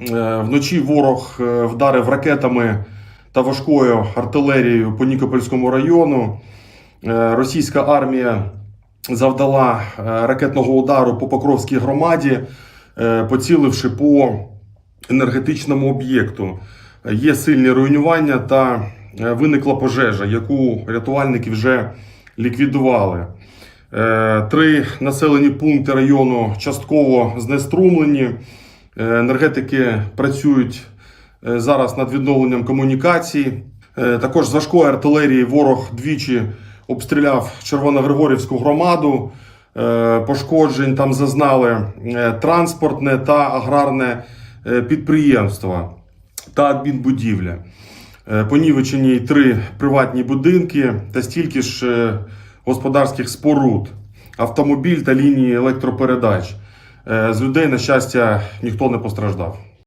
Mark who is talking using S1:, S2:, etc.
S1: Е, Вночі ворог е, вдарив ракетами та важкою артилерією по Нікопольському району. Е, Російська армія завдала ракетного удару по Покровській громаді, поціливши по енергетичному об'єкту. Є сильні руйнування та виникла пожежа, яку рятувальники вже ліквідували. Три населені пункти району частково знеструмлені. Е, Енергетики працюють е, зараз над відновленням комунікацій. Е, Також з важкої артилерії ворог двічі обстріляв Червоногригорівську громаду. Пошкоджень там зазнали транспортне та аграрне підприємства та адмінбудівля. Понівечені три приватні будинки та стільки ж господарських споруд, автомобіль та лінії електропередач. Е, З людей, на щастя, ніхто не постраждав.